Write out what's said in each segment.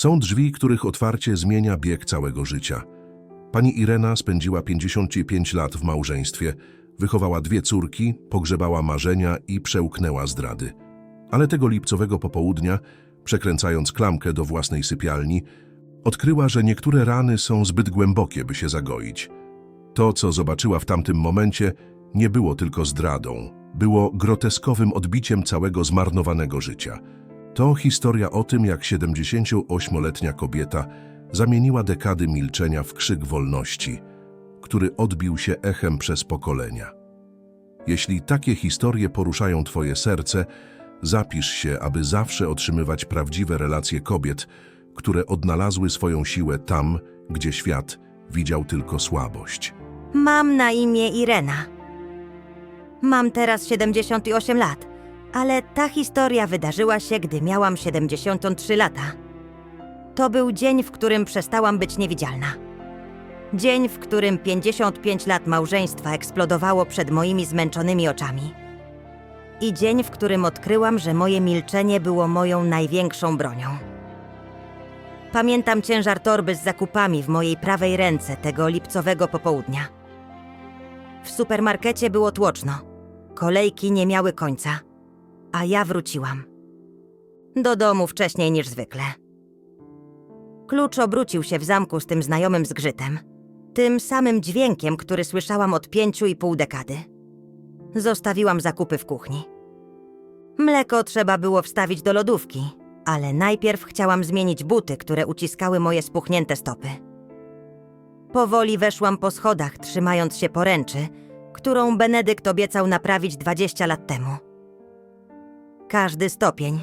Są drzwi, których otwarcie zmienia bieg całego życia. Pani Irena spędziła 55 lat w małżeństwie, wychowała dwie córki, pogrzebała marzenia i przełknęła zdrady. Ale tego lipcowego popołudnia, przekręcając klamkę do własnej sypialni, odkryła, że niektóre rany są zbyt głębokie, by się zagoić. To, co zobaczyła w tamtym momencie, nie było tylko zdradą, było groteskowym odbiciem całego zmarnowanego życia. To historia o tym, jak 78-letnia kobieta zamieniła dekady milczenia w krzyk wolności, który odbił się echem przez pokolenia. Jeśli takie historie poruszają Twoje serce, zapisz się, aby zawsze otrzymywać prawdziwe relacje kobiet, które odnalazły swoją siłę tam, gdzie świat widział tylko słabość. Mam na imię Irena. Mam teraz 78 lat, ale ta historia wydarzyła się, gdy miałam 73 lata. To był dzień, w którym przestałam być niewidzialna. Dzień, w którym 55 lat małżeństwa eksplodowało przed moimi zmęczonymi oczami. I dzień, w którym odkryłam, że moje milczenie było moją największą bronią. Pamiętam ciężar torby z zakupami w mojej prawej ręce tego lipcowego popołudnia. W supermarkecie było tłoczno. Kolejki nie miały końca. A ja wróciłam. Do domu wcześniej niż zwykle. Klucz obrócił się w zamku z tym znajomym zgrzytem. Tym samym dźwiękiem, który słyszałam od pięciu i pół dekady. Zostawiłam zakupy w kuchni. Mleko trzeba było wstawić do lodówki, ale najpierw chciałam zmienić buty, które uciskały moje spuchnięte stopy. Powoli weszłam po schodach, trzymając się poręczy, którą Benedykt obiecał naprawić 20 lat temu. Każdy stopień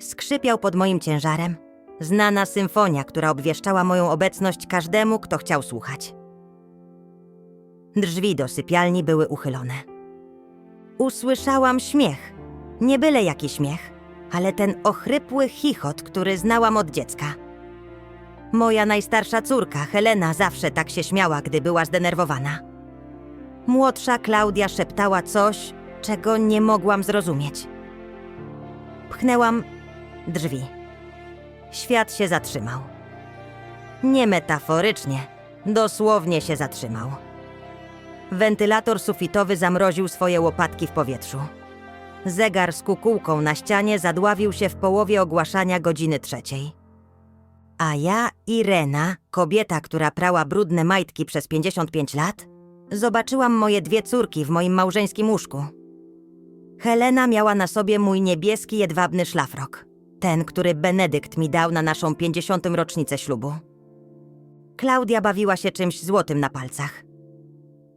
skrzypiał pod moim ciężarem, znana symfonia, która obwieszczała moją obecność każdemu, kto chciał słuchać. Drzwi do sypialni były uchylone. Usłyszałam śmiech. Nie byle jaki śmiech, ale ten ochrypły chichot, który znałam od dziecka. Moja najstarsza córka, Helena, zawsze tak się śmiała, gdy była zdenerwowana. Młodsza Klaudia szeptała coś, czego nie mogłam zrozumieć. Pchnęłam drzwi. Świat się zatrzymał. Nie metaforycznie, dosłownie się zatrzymał. Wentylator sufitowy zamroził swoje łopatki w powietrzu. Zegar z kukułką na ścianie zadławił się w połowie ogłaszania godziny trzeciej. A ja, Irena, kobieta, która prała brudne majtki przez 55 lat, zobaczyłam moje dwie córki w moim małżeńskim łóżku. Helena miała na sobie mój niebieski jedwabny szlafrok, ten, który Benedykt mi dał na naszą 50. rocznicę ślubu. Klaudia bawiła się czymś złotym na palcach.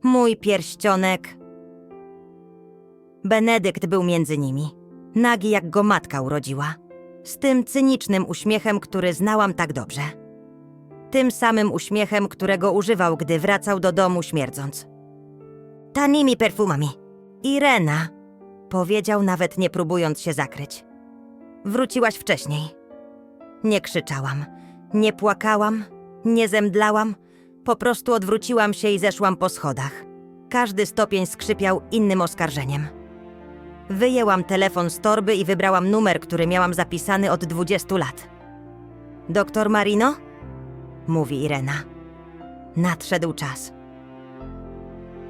Mój pierścionek. Benedykt był między nimi, nagi jak go matka urodziła, z tym cynicznym uśmiechem, który znałam tak dobrze. Tym samym uśmiechem, którego używał, gdy wracał do domu śmierdząc. Tanimi perfumami. Irena, powiedział nawet nie próbując się zakryć. Wróciłaś wcześniej. Nie krzyczałam, nie płakałam, nie zemdlałam, po prostu odwróciłam się i zeszłam po schodach. Każdy stopień skrzypiał innym oskarżeniem. Wyjęłam telefon z torby i wybrałam numer, który miałam zapisany od 20 lat. Doktor Marino? Mówi Irena. Nadszedł czas.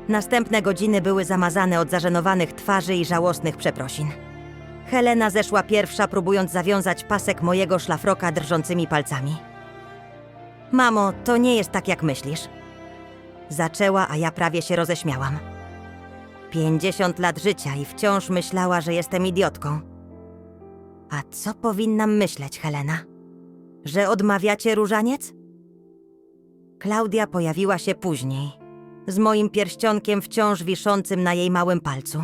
Następne godziny były zamazane od zażenowanych twarzy i żałosnych przeprosin. Helena zeszła pierwsza, próbując zawiązać pasek mojego szlafroka drżącymi palcami. Mamo, to nie jest tak, jak myślisz. Zaczęła, a ja prawie się roześmiałam. 50 lat życia i wciąż myślała, że jestem idiotką. A co powinnam myśleć, Helena? Że odmawiacie różaniec? Klaudia pojawiła się później, z moim pierścionkiem wciąż wiszącym na jej małym palcu.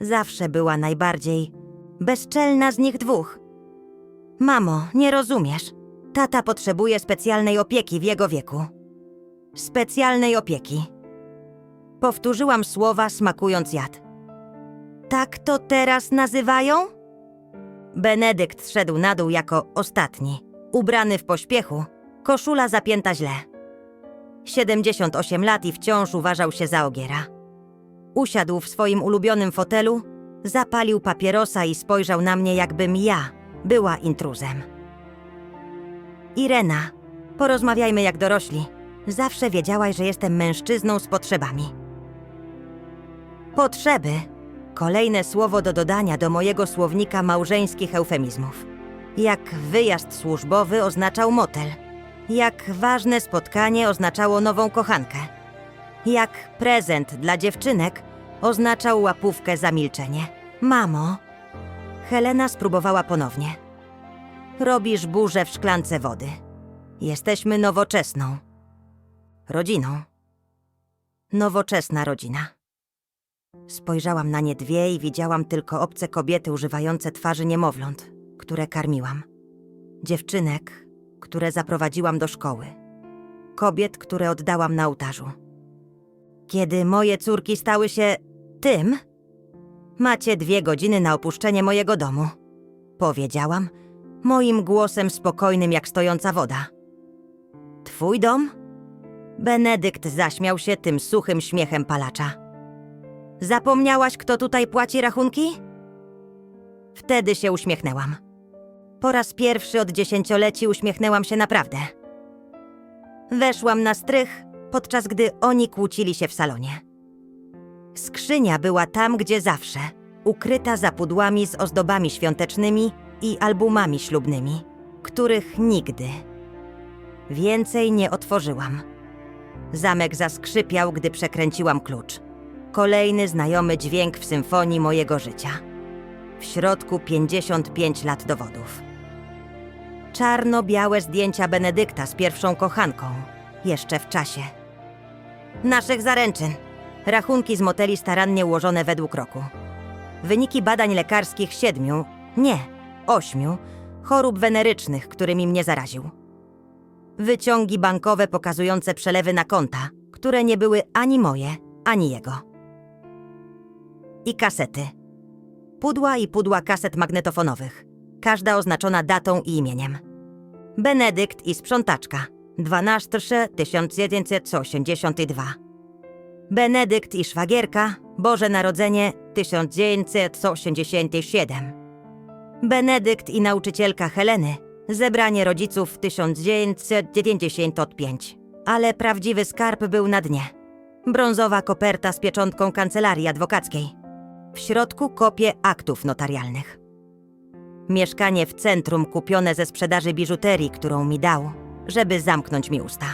Zawsze była najbardziej bezczelna z nich dwóch. Mamo, nie rozumiesz. Tata potrzebuje specjalnej opieki w jego wieku. Specjalnej opieki. Powtórzyłam słowa, smakując jad. Tak to teraz nazywają? Benedykt szedł na dół jako ostatni, ubrany w pośpiechu, koszula zapięta źle. 78 lat i wciąż uważał się za ogiera. Usiadł w swoim ulubionym fotelu, zapalił papierosa i spojrzał na mnie, jakbym ja była intruzem. Irena, porozmawiajmy jak dorośli. Zawsze wiedziałaś, że jestem mężczyzną z potrzebami. Potrzeby. Kolejne słowo do dodania do mojego słownika małżeńskich eufemizmów. Jak wyjazd służbowy oznaczał motel. Jak ważne spotkanie oznaczało nową kochankę. Jak prezent dla dziewczynek oznaczał łapówkę za milczenie. Mamo, Helena spróbowała ponownie. Robisz burzę w szklance wody. Jesteśmy nowoczesną rodziną. Nowoczesna rodzina. Spojrzałam na nie dwie i widziałam tylko obce kobiety używające twarzy niemowląt, które karmiłam. Dziewczynek, które zaprowadziłam do szkoły. Kobiet, które oddałam na ołtarzu. Kiedy moje córki stały się tym, macie dwie godziny na opuszczenie mojego domu. Powiedziałam, moim głosem spokojnym jak stojąca woda. Twój dom? Benedykt zaśmiał się tym suchym śmiechem palacza. Zapomniałaś, kto tutaj płaci rachunki? Wtedy się uśmiechnęłam. Po raz pierwszy od dziesięcioleci uśmiechnęłam się naprawdę. Weszłam na strych, podczas gdy oni kłócili się w salonie. Skrzynia była tam, gdzie zawsze, ukryta za pudłami z ozdobami świątecznymi i albumami ślubnymi, których nigdy więcej nie otworzyłam. Zamek zaskrzypiał, gdy przekręciłam klucz. Kolejny znajomy dźwięk w symfonii mojego życia. W środku 55 lat dowodów. Czarno-białe zdjęcia Benedykta z pierwszą kochanką, jeszcze w czasie. Naszych zaręczyn. Rachunki z moteli starannie ułożone według roku. Wyniki badań lekarskich siedmiu, nie, ośmiu, chorób wenerycznych, którymi mnie zaraził. Wyciągi bankowe pokazujące przelewy na konta, które nie były ani moje, ani jego. I kasety. Pudła i pudła kaset magnetofonowych, każda oznaczona datą i imieniem. Benedykt i sprzątaczka, 12 1982. Benedykt i szwagierka, Boże Narodzenie 1987. Benedykt i nauczycielka Heleny, zebranie rodziców 1995. Ale prawdziwy skarb był na dnie. Brązowa koperta z pieczątką kancelarii adwokackiej. W środku kopie aktów notarialnych. Mieszkanie w centrum kupione ze sprzedaży biżuterii, którą mi dał, żeby zamknąć mi usta.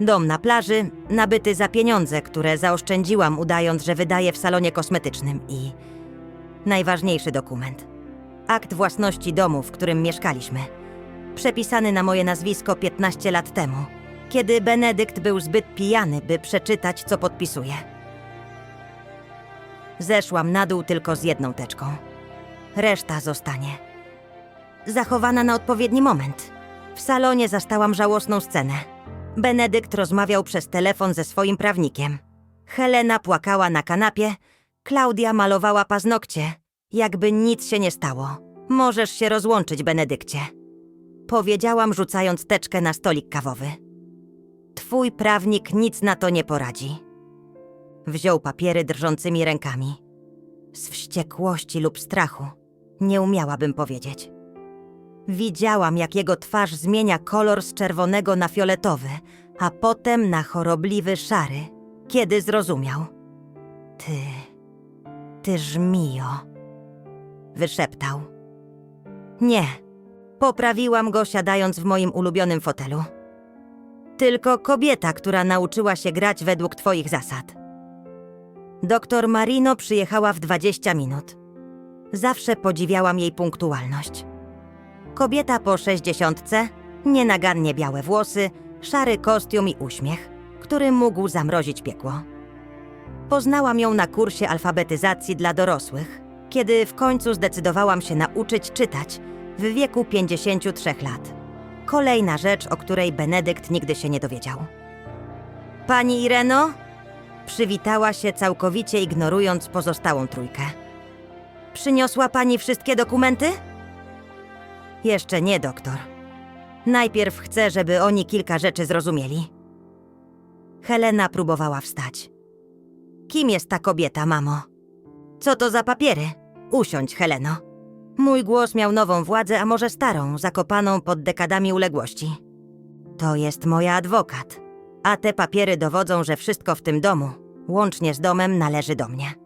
Dom na plaży, nabyty za pieniądze, które zaoszczędziłam, udając, że wydaję w salonie kosmetycznym i. Najważniejszy dokument. Akt własności domu, w którym mieszkaliśmy. Przepisany na moje nazwisko 15 lat temu, kiedy Benedykt był zbyt pijany, by przeczytać, co podpisuje. Zeszłam na dół tylko z jedną teczką. Reszta zostanie. Zachowana na odpowiedni moment. W salonie zastałam żałosną scenę. Benedykt rozmawiał przez telefon ze swoim prawnikiem. Helena płakała na kanapie, Klaudia malowała paznokcie, jakby nic się nie stało. Możesz się rozłączyć, Benedykcie. Powiedziałam, rzucając teczkę na stolik kawowy. Twój prawnik nic na to nie poradzi. Wziął papiery drżącymi rękami. Z wściekłości lub strachu, nie umiałabym powiedzieć. Widziałam, jak jego twarz zmienia kolor z czerwonego na fioletowy, a potem na chorobliwy szary, kiedy zrozumiał. Ty, ty żmijo, wyszeptał. Nie, poprawiłam go siadając w moim ulubionym fotelu. Tylko kobieta, która nauczyła się grać według twoich zasad. Doktor Marino przyjechała w 20 minut. Zawsze podziwiałam jej punktualność. Kobieta po sześćdziesiątce, nienagannie białe włosy, szary kostium i uśmiech, który mógł zamrozić piekło. Poznałam ją na kursie alfabetyzacji dla dorosłych, kiedy w końcu zdecydowałam się nauczyć czytać w wieku 53 lat. Kolejna rzecz, o której Benedykt nigdy się nie dowiedział. Pani Ireno? Przywitała się całkowicie ignorując pozostałą trójkę. Przyniosła pani wszystkie dokumenty? Jeszcze nie, doktor. Najpierw chcę, żeby oni kilka rzeczy zrozumieli. Helena próbowała wstać. Kim jest ta kobieta, mamo? Co to za papiery? Usiądź, Heleno. Mój głos miał nową władzę, a może starą, zakopaną pod dekadami uległości. To jest moja adwokat, a te papiery dowodzą, że wszystko w tym domu, łącznie z domem, należy do mnie.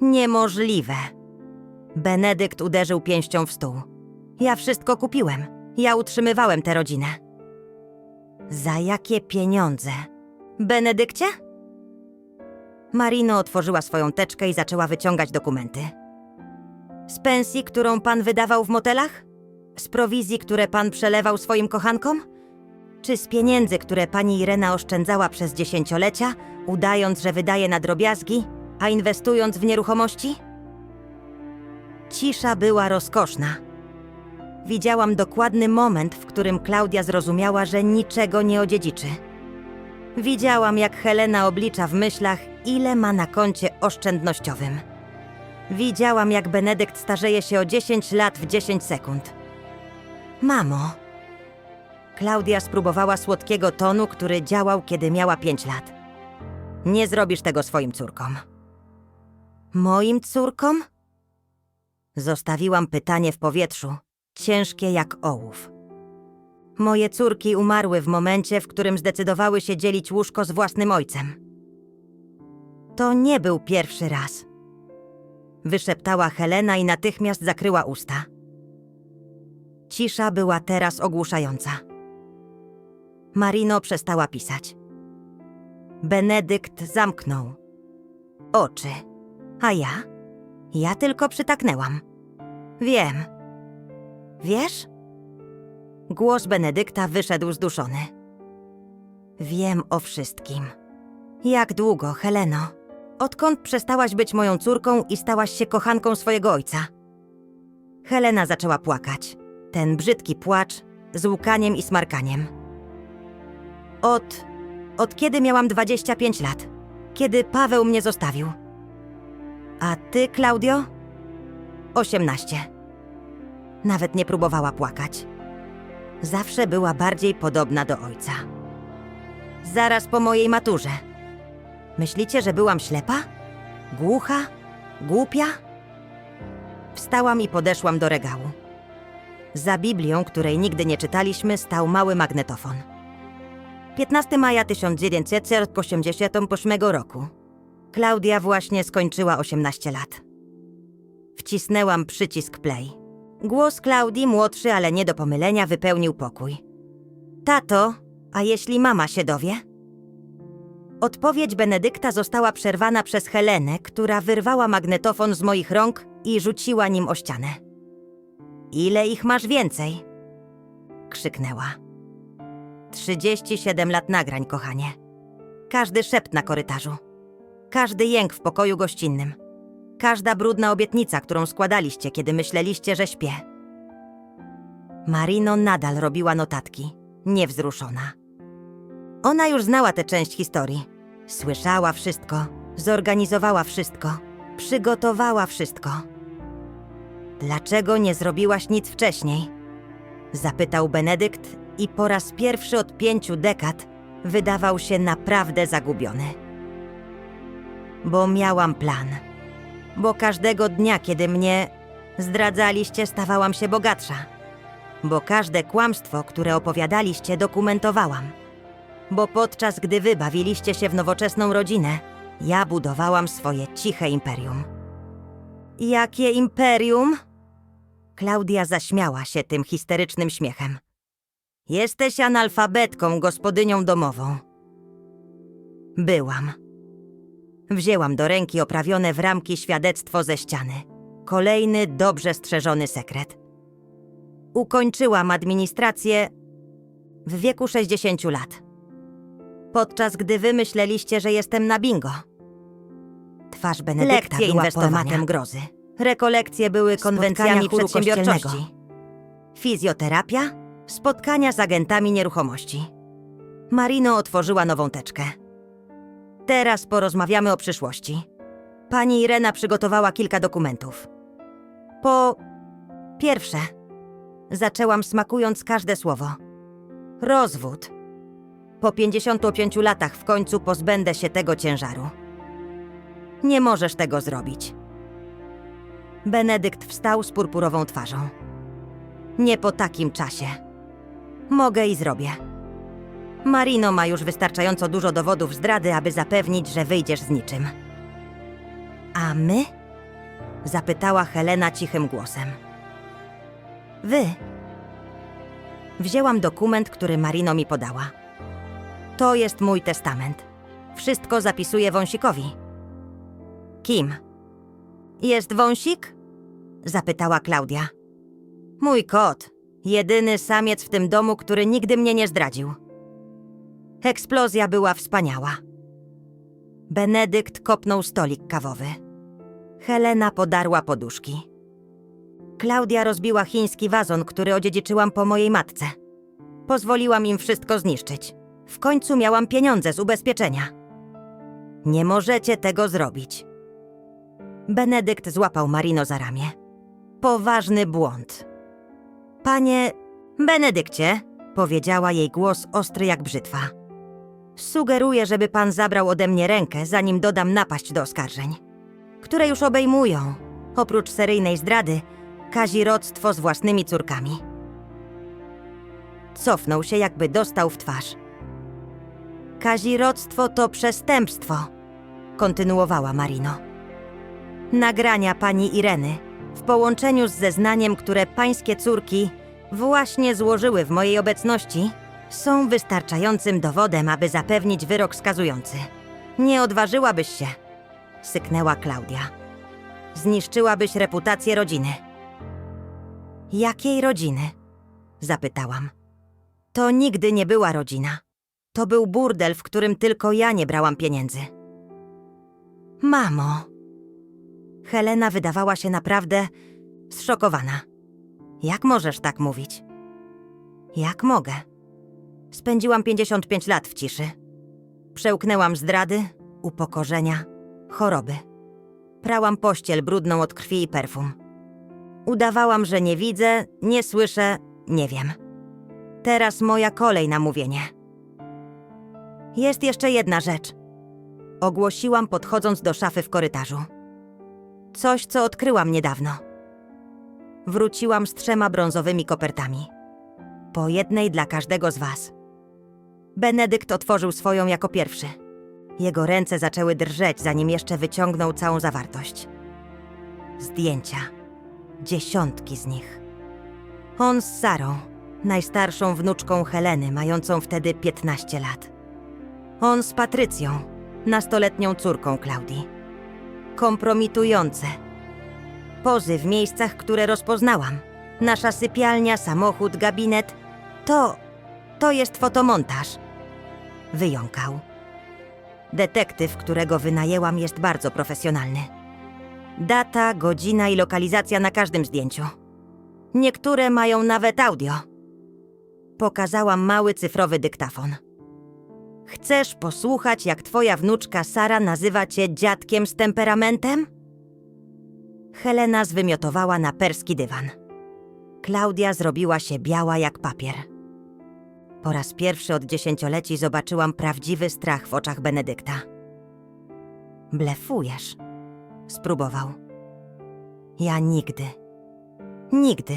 Niemożliwe. Benedykt uderzył pięścią w stół. Ja wszystko kupiłem. Ja utrzymywałem tę rodzinę. Za jakie pieniądze? Benedykcie? Marino otworzyła swoją teczkę i zaczęła wyciągać dokumenty. Z pensji, którą pan wydawał w motelach? Z prowizji, które pan przelewał swoim kochankom? Czy z pieniędzy, które pani Irena oszczędzała przez dziesięciolecia, udając, że wydaje na drobiazgi, a inwestując w nieruchomości? Cisza była rozkoszna. Widziałam dokładny moment, w którym Klaudia zrozumiała, że niczego nie odziedziczy. Widziałam, jak Helena oblicza w myślach, ile ma na koncie oszczędnościowym. Widziałam, jak Benedykt starzeje się o 10 lat w 10 sekund. Mamo. Klaudia spróbowała słodkiego tonu, który działał, kiedy miała 5 lat. Nie zrobisz tego swoim córkom. Moim córkom? Zostawiłam pytanie w powietrzu, ciężkie jak ołów. Moje córki umarły w momencie, w którym zdecydowały się dzielić łóżko z własnym ojcem. To nie był pierwszy raz. Wyszeptała Helena i natychmiast zakryła usta. Cisza była teraz ogłuszająca. Marino przestała pisać. Benedykt zamknął oczy. A ja? Ja tylko przytaknęłam. Wiem. Wiesz? Głos Benedykta wyszedł zduszony. Wiem o wszystkim. Jak długo, Heleno? Odkąd przestałaś być moją córką i stałaś się kochanką swojego ojca? Helena zaczęła płakać. Ten brzydki płacz z łkaniem i smarkaniem. Od. od kiedy miałam 25 lat. Kiedy Paweł mnie zostawił. A ty, Klaudio? 18. Nawet nie próbowała płakać. Zawsze była bardziej podobna do ojca. Zaraz po mojej maturze. Myślicie, że byłam ślepa? Głucha? Głupia? Wstałam i podeszłam do regału. Za Biblią, której nigdy nie czytaliśmy, stał mały magnetofon. 15 maja 1988 roku. Klaudia właśnie skończyła 18 lat. Wcisnęłam przycisk play. Głos Klaudii, młodszy, ale nie do pomylenia, wypełnił pokój. Tato, a jeśli mama się dowie? Odpowiedź Benedykta została przerwana przez Helenę, która wyrwała magnetofon z moich rąk i rzuciła nim o ścianę. Ile ich masz więcej? Krzyknęła. 37 lat nagrań, kochanie. Każdy szept na korytarzu. Każdy jęk w pokoju gościnnym. Każda brudna obietnica, którą składaliście, kiedy myśleliście, że śpię. Marino nadal robiła notatki, niewzruszona. Ona już znała tę część historii. Słyszała wszystko, zorganizowała wszystko, przygotowała wszystko. Dlaczego nie zrobiłaś nic wcześniej? Zapytał Benedykt i po raz pierwszy od pięciu dekad wydawał się naprawdę zagubiony. Bo miałam plan. Bo każdego dnia, kiedy mnie zdradzaliście, stawałam się bogatsza. Bo każde kłamstwo, które opowiadaliście, dokumentowałam. Bo podczas gdy wy bawiliście się w nowoczesną rodzinę, ja budowałam swoje ciche imperium. Jakie imperium? Klaudia zaśmiała się tym histerycznym śmiechem. Jesteś analfabetką, gospodynią domową. Byłam. Wzięłam do ręki oprawione w ramki świadectwo ze ściany. Kolejny dobrze strzeżony sekret. Ukończyłam administrację w wieku 60 lat. Podczas gdy wy myśleliście, że jestem na bingo. Twarz Benedykta Lekcje była inwestowania. formatem grozy. Rekolekcje były konwencjami chóru przedsiębiorczości. Fizjoterapia, spotkania z agentami nieruchomości. Marino otworzyła nową teczkę. Teraz porozmawiamy o przyszłości. Pani Irena przygotowała kilka dokumentów. Po pierwsze, zaczęłam smakując każde słowo. Rozwód. Po 55 latach w końcu pozbędę się tego ciężaru. Nie możesz tego zrobić. Benedykt wstał z purpurową twarzą. Nie po takim czasie. Mogę i zrobię. Marino ma już wystarczająco dużo dowodów zdrady, aby zapewnić, że wyjdziesz z niczym. A my? Zapytała Helena cichym głosem. Wy. Wzięłam dokument, który Marino mi podała. To jest mój testament. Wszystko zapisuję wąsikowi. Kim? Jest wąsik? Zapytała Klaudia. Mój kot. Jedyny samiec w tym domu, który nigdy mnie nie zdradził. Eksplozja była wspaniała. Benedykt kopnął stolik kawowy. Helena podarła poduszki. Klaudia rozbiła chiński wazon, który odziedziczyłam po mojej matce. Pozwoliłam im wszystko zniszczyć. W końcu miałam pieniądze z ubezpieczenia. Nie możecie tego zrobić. Benedykt złapał Marino za ramię. Poważny błąd. Panie Benedykcie, powiedziała jej głos ostry jak brzytwa. Sugeruję, żeby pan zabrał ode mnie rękę, zanim dodam napaść do oskarżeń, które już obejmują, oprócz seryjnej zdrady, kazirodztwo z własnymi córkami. Cofnął się, jakby dostał w twarz. Kazirodztwo to przestępstwo, kontynuowała Marino. Nagrania pani Ireny w połączeniu z zeznaniem, które pańskie córki właśnie złożyły w mojej obecności, są wystarczającym dowodem, aby zapewnić wyrok skazujący. Nie odważyłabyś się, syknęła Klaudia. Zniszczyłabyś reputację rodziny. Jakiej rodziny? zapytałam. To nigdy nie była rodzina. To był burdel, w którym tylko ja nie brałam pieniędzy. Mamo. Helena wydawała się naprawdę zszokowana. Jak możesz tak mówić? Jak mogę? Spędziłam 55 lat w ciszy. Przełknęłam zdrady, upokorzenia, choroby. Prałam pościel brudną od krwi i perfum. Udawałam, że nie widzę, nie słyszę, nie wiem. Teraz moja kolej na mówienie. Jest jeszcze jedna rzecz. Ogłosiłam podchodząc do szafy w korytarzu. Coś, co odkryłam niedawno. Wróciłam z trzema brązowymi kopertami. Po jednej dla każdego z was. Benedykt otworzył swoją jako pierwszy. Jego ręce zaczęły drżeć, zanim jeszcze wyciągnął całą zawartość. Zdjęcia. Dziesiątki z nich. On z Sarą, najstarszą wnuczką Heleny, mającą wtedy 15 lat. On z Patrycją, nastoletnią córką Klaudii. Kompromitujące. Pozy w miejscach, które rozpoznałam. Nasza sypialnia, samochód, gabinet. To. To jest fotomontaż. Wyjąkał. Detektyw, którego wynajęłam, jest bardzo profesjonalny. Data, godzina i lokalizacja na każdym zdjęciu. Niektóre mają nawet audio. Pokazałam mały cyfrowy dyktafon. Chcesz posłuchać, jak twoja wnuczka Sara nazywa cię dziadkiem z temperamentem? Helena zwymiotowała na perski dywan. Klaudia zrobiła się biała jak papier. Po raz pierwszy od dziesięcioleci zobaczyłam prawdziwy strach w oczach Benedykta. Blefujesz, spróbował. Ja nigdy, nigdy,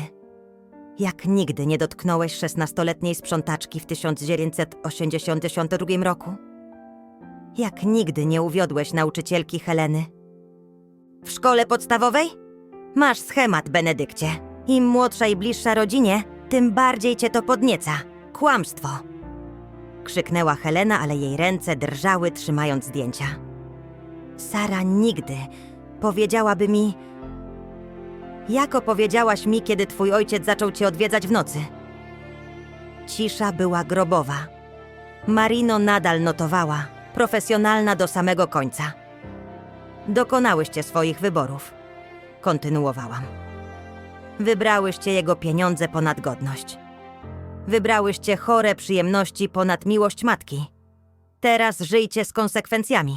jak nigdy nie dotknąłeś szesnastoletniej sprzątaczki w 1982 roku? Jak nigdy nie uwiodłeś nauczycielki Heleny? W szkole podstawowej? Masz schemat, Benedykcie. Im młodsza i bliższa rodzinie, tym bardziej cię to podnieca. Kłamstwo! Krzyknęła Helena, ale jej ręce drżały, trzymając zdjęcia. Sara nigdy powiedziałaby mi. Jak opowiedziałaś mi, kiedy twój ojciec zaczął cię odwiedzać w nocy? Cisza była grobowa. Marino nadal notowała, profesjonalna do samego końca. Dokonałyście swoich wyborów. Kontynuowałam. Wybrałyście jego pieniądze ponad godność. Wybrałyście chore przyjemności ponad miłość matki. Teraz żyjcie z konsekwencjami.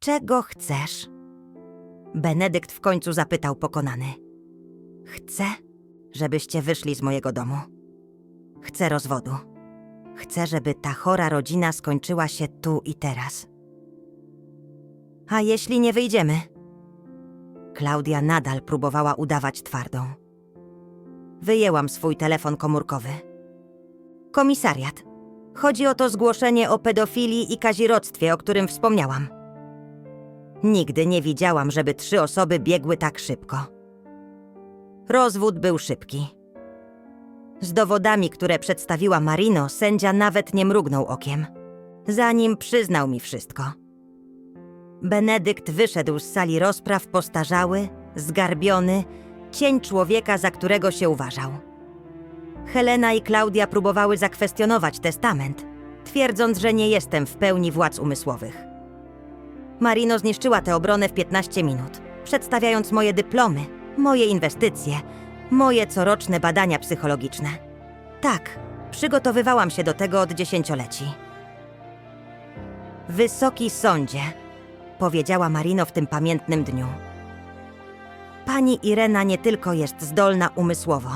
Czego chcesz? Benedykt w końcu zapytał pokonany. Chcę, żebyście wyszli z mojego domu. Chcę rozwodu. Chcę, żeby ta chora rodzina skończyła się tu i teraz. A jeśli nie wyjdziemy? Klaudia nadal próbowała udawać twardą. Wyjęłam swój telefon komórkowy. Komisariat. Chodzi o to zgłoszenie o pedofilii i kazirodztwie, o którym wspomniałam. Nigdy nie widziałam, żeby trzy osoby biegły tak szybko. Rozwód był szybki. Z dowodami, które przedstawiła Marino, sędzia nawet nie mrugnął okiem, zanim przyznał mi wszystko. Benedykt wyszedł z sali rozpraw postarzały, zgarbiony, cień człowieka, za którego się uważał. Helena i Klaudia próbowały zakwestionować testament, twierdząc, że nie jestem w pełni władz umysłowych. Marino zniszczyła tę obronę w 15 minut, przedstawiając moje dyplomy, moje inwestycje, moje coroczne badania psychologiczne. Tak, przygotowywałam się do tego od dziesięcioleci. Wysoki sądzie, powiedziała Marino w tym pamiętnym dniu. Pani Irena nie tylko jest zdolna umysłowo.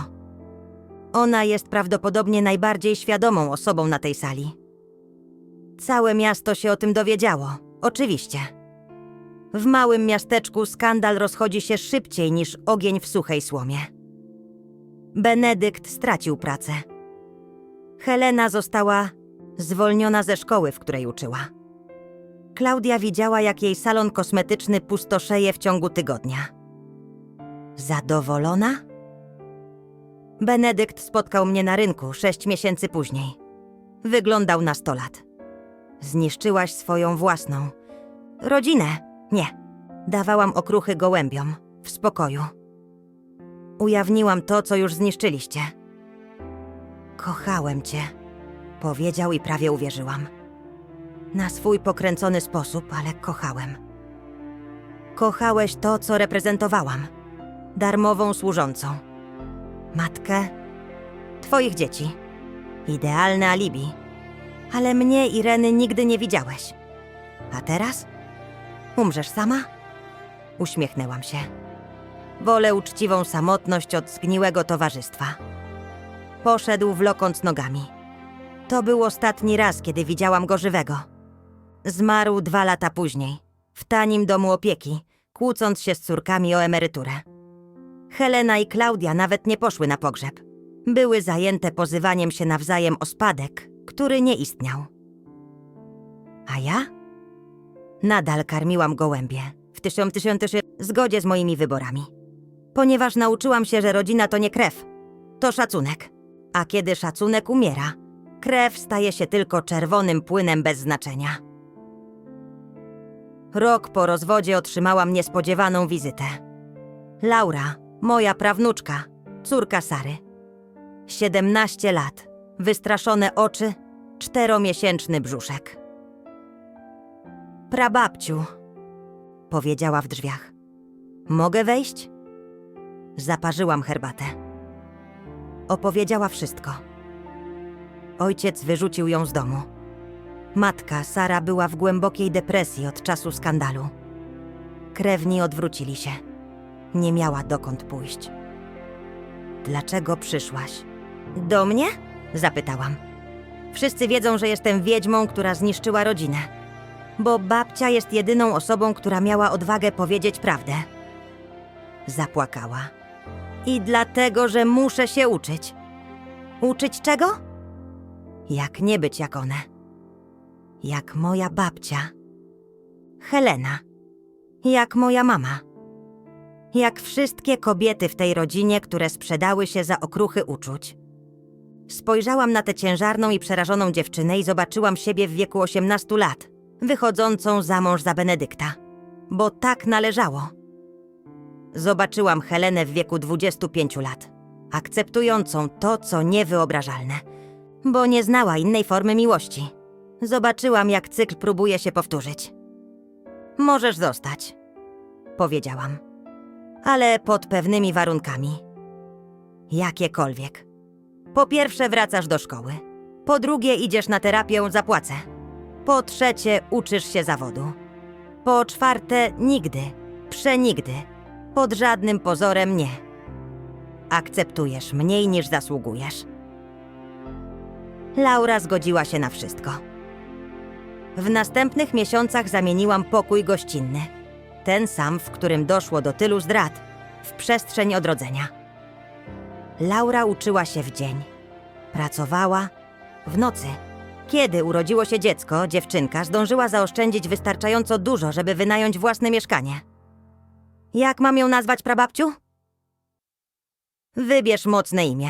Ona jest prawdopodobnie najbardziej świadomą osobą na tej sali. Całe miasto się o tym dowiedziało, oczywiście. W małym miasteczku skandal rozchodzi się szybciej niż ogień w suchej słomie. Benedykt stracił pracę. Helena została zwolniona ze szkoły, w której uczyła. Klaudia widziała, jak jej salon kosmetyczny pustoszeje w ciągu tygodnia. Zadowolona? Benedykt spotkał mnie na rynku sześć miesięcy później. Wyglądał na sto lat. Zniszczyłaś swoją własną. Rodzinę? Nie. Dawałam okruchy gołębiom. W spokoju. Ujawniłam to, co już zniszczyliście. Kochałem cię, powiedział i prawie uwierzyłam. Na swój pokręcony sposób, ale kochałem. Kochałeś to, co reprezentowałam. Darmową służącą. Matkę, twoich dzieci. Idealne alibi. Ale mnie, Ireny, nigdy nie widziałeś. A teraz? Umrzesz sama? Uśmiechnęłam się. Wolę uczciwą samotność od zgniłego towarzystwa. Poszedł wlokąc nogami. To był ostatni raz, kiedy widziałam go żywego. Zmarł dwa lata później, w tanim domu opieki, kłócąc się z córkami o emeryturę. Helena i Klaudia nawet nie poszły na pogrzeb. Były zajęte pozywaniem się nawzajem o spadek, który nie istniał. A ja? Nadal karmiłam gołębie, w tysiąc tysiące zgodzie z moimi wyborami. Ponieważ nauczyłam się, że rodzina to nie krew, to szacunek. A kiedy szacunek umiera, krew staje się tylko czerwonym płynem bez znaczenia. Rok po rozwodzie otrzymałam niespodziewaną wizytę. Laura, moja prawnuczka, córka Sary. 17 lat, wystraszone oczy, czteromiesięczny brzuszek. Prababciu, powiedziała w drzwiach. Mogę wejść? Zaparzyłam herbatę. Opowiedziała wszystko. Ojciec wyrzucił ją z domu. Matka, Sara, była w głębokiej depresji od czasu skandalu. Krewni odwrócili się. Nie miała dokąd pójść. Dlaczego przyszłaś? Do mnie? Zapytałam. Wszyscy wiedzą, że jestem wiedźmą, która zniszczyła rodzinę. Bo babcia jest jedyną osobą, która miała odwagę powiedzieć prawdę. Zapłakała. I dlatego, że muszę się uczyć. Uczyć czego? Jak nie być jak one. Jak moja babcia. Helena. Jak moja mama. Jak wszystkie kobiety w tej rodzinie, które sprzedały się za okruchy uczuć. Spojrzałam na tę ciężarną i przerażoną dziewczynę i zobaczyłam siebie w wieku 18 lat, wychodzącą za mąż za Benedykta. Bo tak należało. Zobaczyłam Helenę w wieku 25 lat, akceptującą to, co niewyobrażalne, bo nie znała innej formy miłości. Zobaczyłam, jak cykl próbuje się powtórzyć. Możesz zostać, powiedziałam, ale pod pewnymi warunkami. Jakiekolwiek. Po pierwsze, wracasz do szkoły. Po drugie, idziesz na terapię, zapłacę. Po trzecie, uczysz się zawodu. Po czwarte, nigdy, przenigdy, pod żadnym pozorem nie. Akceptujesz mniej niż zasługujesz. Laura zgodziła się na wszystko. W następnych miesiącach zamieniłam pokój gościnny. Ten sam, w którym doszło do tylu zdrad, w przestrzeń odrodzenia. Laura uczyła się w dzień. Pracowała w nocy. Kiedy urodziło się dziecko, dziewczynka zdążyła zaoszczędzić wystarczająco dużo, żeby wynająć własne mieszkanie. Jak mam ją nazwać, prababciu? Wybierz mocne imię.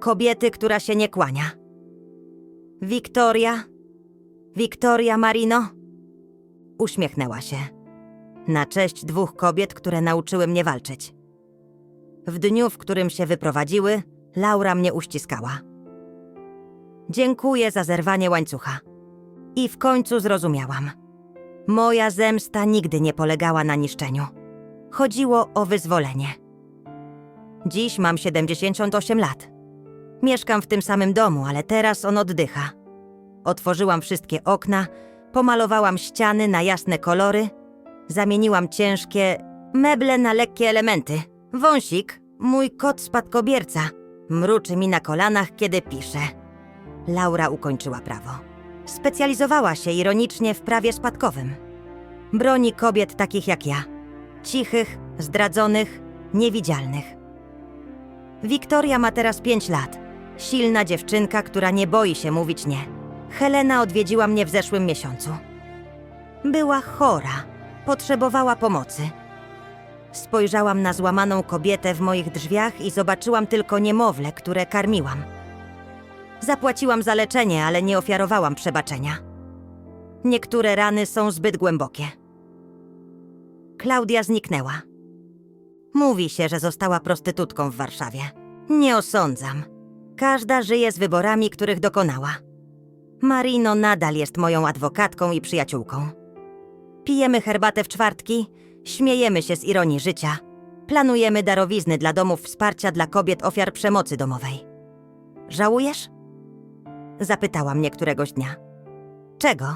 Kobiety, która się nie kłania. Wiktoria. Wiktoria Marino. Uśmiechnęła się. Na cześć dwóch kobiet, które nauczyły mnie walczyć. W dniu, w którym się wyprowadziły, Laura mnie uściskała. Dziękuję za zerwanie łańcucha. I w końcu zrozumiałam. Moja zemsta nigdy nie polegała na niszczeniu. Chodziło o wyzwolenie. Dziś mam 78 lat. Mieszkam w tym samym domu, ale teraz on oddycha. Otworzyłam wszystkie okna, pomalowałam ściany na jasne kolory, zamieniłam ciężkie meble na lekkie elementy. Wąsik, mój kot spadkobierca, mruczy mi na kolanach, kiedy pisze. Laura ukończyła prawo. Specjalizowała się ironicznie w prawie spadkowym. Broni kobiet takich jak ja. Cichych, zdradzonych, niewidzialnych. Wiktoria ma teraz pięć lat. Silna dziewczynka, która nie boi się mówić nie. Helena odwiedziła mnie w zeszłym miesiącu. Była chora, potrzebowała pomocy. Spojrzałam na złamaną kobietę w moich drzwiach i zobaczyłam tylko niemowlę, które karmiłam. Zapłaciłam za leczenie, ale nie ofiarowałam przebaczenia. Niektóre rany są zbyt głębokie. Klaudia zniknęła. Mówi się, że została prostytutką w Warszawie. Nie osądzam. Każda żyje z wyborami, których dokonała. Marino nadal jest moją adwokatką i przyjaciółką. Pijemy herbatę w czwartki, śmiejemy się z ironii życia, planujemy darowizny dla domów wsparcia dla kobiet ofiar przemocy domowej. Żałujesz? Zapytała mnie któregoś dnia. Czego?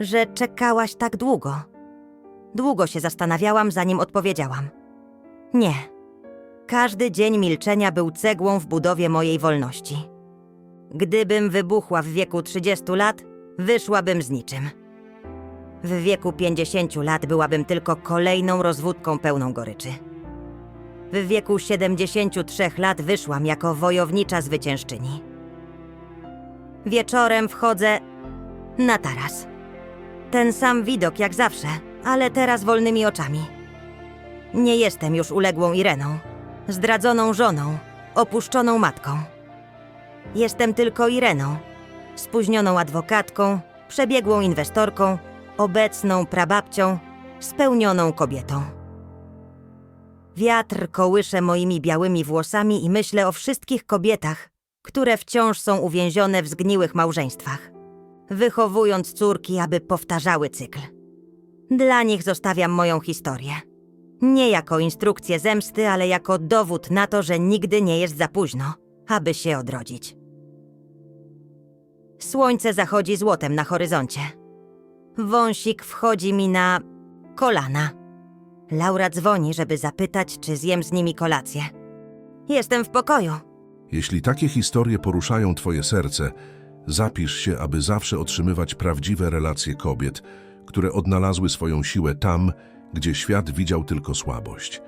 Że czekałaś tak długo. Długo się zastanawiałam, zanim odpowiedziałam. Nie. Każdy dzień milczenia był cegłą w budowie mojej wolności. Gdybym wybuchła w wieku 30 lat, wyszłabym z niczym. W wieku 50 lat byłabym tylko kolejną rozwódką pełną goryczy. W wieku 73 lat wyszłam jako wojownicza zwyciężczyni. Wieczorem wchodzę na taras. Ten sam widok jak zawsze, ale teraz wolnymi oczami. Nie jestem już uległą Ireną, zdradzoną żoną, opuszczoną matką. Jestem tylko Ireną, spóźnioną adwokatką, przebiegłą inwestorką, obecną prababcią, spełnioną kobietą. Wiatr kołysze moimi białymi włosami i myślę o wszystkich kobietach, które wciąż są uwięzione w zgniłych małżeństwach, wychowując córki, aby powtarzały cykl. Dla nich zostawiam moją historię. Nie jako instrukcję zemsty, ale jako dowód na to, że nigdy nie jest za późno, aby się odrodzić. Słońce zachodzi złotem na horyzoncie. Wąsik wchodzi mi na kolana. Laura dzwoni, żeby zapytać, czy zjem z nimi kolację. Jestem w pokoju. Jeśli takie historie poruszają Twoje serce, zapisz się, aby zawsze otrzymywać prawdziwe relacje kobiet, które odnalazły swoją siłę tam, gdzie świat widział tylko słabość.